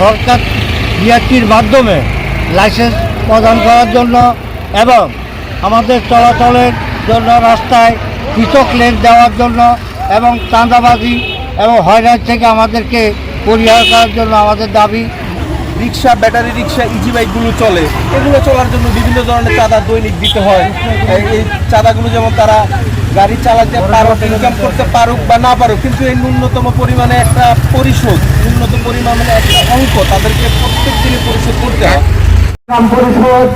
সরকার বিআরটির মাধ্যমে লাইসেন্স প্রদান করার জন্য এবং আমাদের চলাচলের জন্য রাস্তায় পৃথক লেন দেওয়ার জন্য এবং চাঁদাবাজি এবং হয়রান থেকে আমাদেরকে পরিহার করার জন্য আমাদের দাবি। রিক্সা, ব্যাটারি রিক্সা ইজি বাইকগুলো চলে। এগুলো চলার জন্য বিভিন্ন ধরনের চাঁদা দৈনিক দিতে হয়। এই চাঁদাগুলো যেমন তারা গাড়ি চালাতে পারুক ইনকাম করতে পারুক বা না পারুক কিন্তু এই ন্যূনতম পরিমাণে একটা পরিশোধ ন্যূনতম পরিমাণে একটা অঙ্ক তাদেরকে প্রত্যেক দিনে পরিশোধ করতে হয়। পরিষদ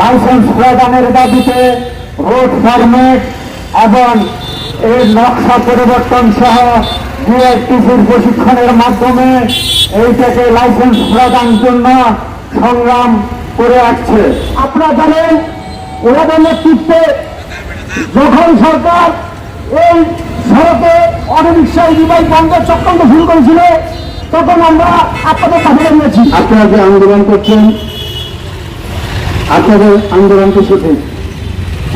লাইসেন্স প্রদানের দাবিতে রোড ফরমেট এবং এর নকশা পরিবর্তন সহ বিআরটিসির প্রশিক্ষণের মাধ্যমে এইটাকে লাইসেন্স প্রদান জন্য সংগ্রাম করে আসছে। আপনারা জানেন ওনাদের নেতৃত্বে যখন সরকার এই সড়কে অটোরিক্সা ইজিবাই বন্ধের চক্রান্ত শুরু করেছিল, তখন আমরা আপনাদের পাশে দাঁড়িয়েছি আপনারা যে আন্দোলন করছেন, আপনাদের আন্দোলনকে সুখে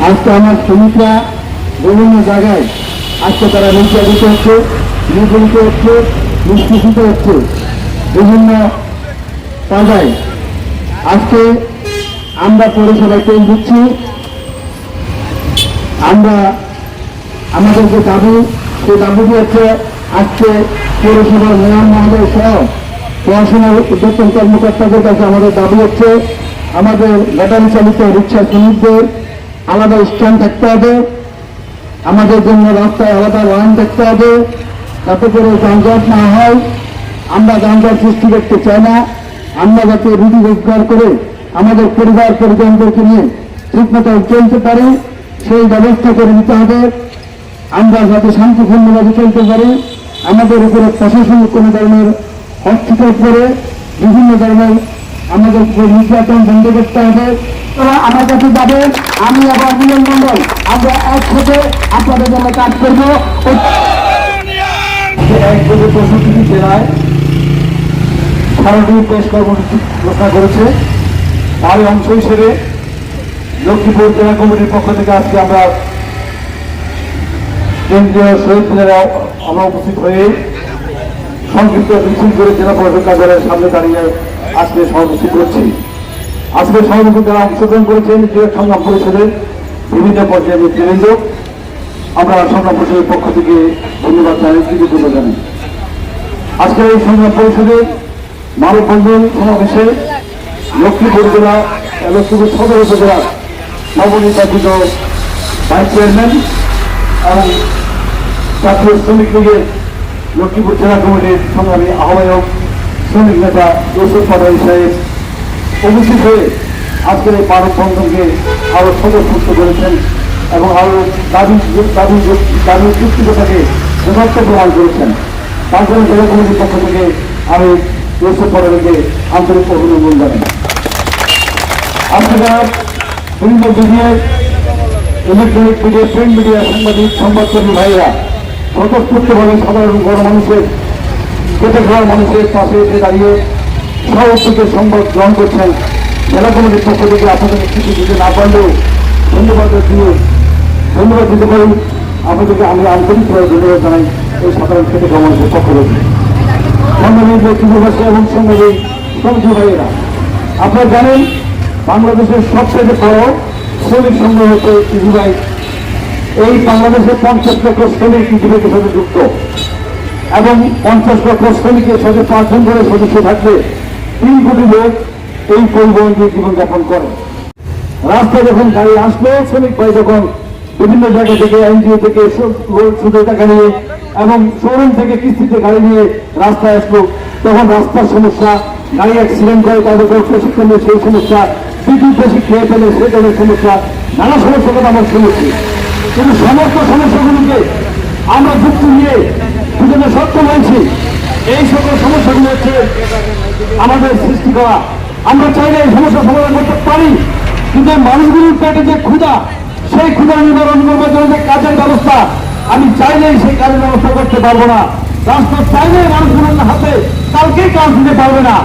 আজকে আমার শ্রমিকরা বিভিন্ন জায়গায় আজকে তারা নির্যাতিত হচ্ছে নিপীড়িত হচ্ছে নিষ্পেষিত হচ্ছে। বিভিন্ন পর্যায়ে আজকে আমরা পরিষেবায় পেয়ে দিচ্ছি। আমরা আমাদের যে দাবি, সেই দাবিটি হচ্ছে আজকে পৌরসভার মেয়র মহোদয় সহ পড়াশোনার উদ্যোতন কর্মকর্তাদের কাছে আমাদের দাবি হচ্ছে, আমাদের ব্যাটারি চালিত রিক্সা শ্রমিকদের আলাদা স্ট্যান্ড থাকতে হবে, আমাদের জন্য রাস্তায় আলাদা লাইন থাকতে হবে, যাতে করে যানজট না হয়। আমরা যানজট সৃষ্টি করতে চাই না, আমরা যাতে রুটি রোজগার করে আমাদের পরিবার পরিজনদেরকে নিয়ে ঠিকমতো চলতে পারি। সেই ব্যবস্থা করে দিতে হবে। আমরা যাতে শান্তিপূর্ণভাবে চলতে পারি, আমাদের উপরে প্রশাসনিক কোনো ধরনের হস্তক্ষেপ করে বিভিন্ন ধরনের আমাদের নির্যাতন বন্ধ করতে হবে। তারা আমার কাছে যাবেন আমি আবার মিলন মন্ডল আমরা একসাথে আপনাদের জন্য কাজ করব। এক থেকে চৌষট্টি জেলায় সারাদিন পেশ কর্মসূচি ঘোষণা করেছে। তারই অংশ হিসেবে লক্ষ্মীপুর জেলা কমিটির পক্ষ থেকে আজকে আমরা কেন্দ্রীয় শহীদ মিনারে আমরা উপস্থিত হয়ে সংক্ষিপ্ত মিছিল করে জেলা পরিষদ কার্যালয়ের সামনে দাঁড়িয়ে আজকে সমাবেশী করছি। আজকে সমাবেশে যারা অংশগ্রহণ করেছেন জেলা সংগ্রাম পরিষদের বিভিন্ন পর্যায়ে নেতৃবৃন্দ। আমরা সংগ্রাম পরিষদের পক্ষ থেকে ধন্যবাদ জানাই, কৃতজ্ঞতা জানাই। আজকের এই সংগ্রাম পরিষদের মানববন্ধন সমাবেশে লক্ষ্মীপুর জেলা লক্ষ্মীপুর সদর উপজেলার নবনির্বাচিত ভাইস চেয়ারম্যান এবং জাতীয় শ্রমিক লীগের লক্ষ্মীপুর জেলা কমিটির সংগ্রামী আহ্বায়ক শ্রমিক নেতা জোসেফ পাটাই সাহেব উপস্থিত হয়ে আজকের এই মানব বন্ধনকে আরও স্বতঃস্ফূর্ত করেছেন এবং আরও দাবি দাবি দাবি যুক্তিকতাকে যথার্থ প্রমাণ করেছেন। তার জন্য জেলা কমিটির পক্ষ থেকে আমি জোসেফ পাটাইকে আন্তরিক অভিনন্দন জানাই। আপনারা বিভিন্ন মিডিয়ায় ইলেকট্রনিক মিডিয়া প্রিন্ট মিডিয়া সাংবাদিক, সংবাদকর্মী ভাইরা স্বতঃস্ফূর্তভাবে সাধারণ গণমানুষের খেতে খাওয়ার মানুষের পাশে এসে দাঁড়িয়ে সহযোগের সংবাদ গ্রহণ করছেন। জেলা কমিটির পক্ষ থেকে আপনাদের কিছু দিতে না পারলেও ধন্যবাদ দিয়ে ধন্যবাদ দিতে পারি আপনাদেরকে আমি আন্তরিকভাবে ধন্যবাদ জানাই এই সাধারণ খেতে খাওয়া মানুষের পক্ষ থেকে। সংগ্রামী ব্যক্তিবাসী এবং সংগ্রামী শ্রমিক ভাইয়েরা, আপনারা জানেন বাংলাদেশের সবচেয়ে বড় শ্রমিক সংগ্রহ হচ্ছে এই বাংলাদেশের পঞ্চাশ লক্ষ শ্রমিক ইজুবাইকের সাথে যুক্ত। এবং পঞ্চাশ লক্ষ শ্রমিকের সাথে পাঁচজন করে সদস্য থাকলে তিন কোটি লোক এই পরিবহন দিয়ে জীবনযাপন করে। রাস্তায় যখন গাড়ি আসলো, শ্রমিক ভাই যখন বিভিন্ন জায়গা থেকে, এনজিও থেকে সুদে টাকা নিয়ে এবং শোরুম থেকে কিস্তিতে গাড়ি নিয়ে রাস্তায় আসলো। তখন রাস্তার সমস্যা, গাড়ি অ্যাক্সিডেন্ট করে তাদের প্রশিক্ষণ সেই সমস্যা বিদ্যুৎ বেশি খেয়ে ফেলে সে সেটার সমস্যা নানা সমস্যার কথা আমরা শুনেছি কিন্তু সমস্ত সমস্যাগুলিকে আমরা যুক্তি নিয়ে দুজনে সক্ষম হয়েছি। এই সকল সমস্যাগুলো হচ্ছে আমাদের সৃষ্টি করা আমরা চাইলে এই সমস্যা সমাধান করতে পারি। কিন্তু মানুষগুলির পেটে যে ক্ষুধা সেই ক্ষুধা নিবারণ করবার জন্য যে কাজের ব্যবস্থা আমি চাইলেই সেই কাজের ব্যবস্থা করতে পারব না। রাষ্ট্র চাইলে মানুষগুলোর হাতে, কালকেই কাজ দিতে পারবে না।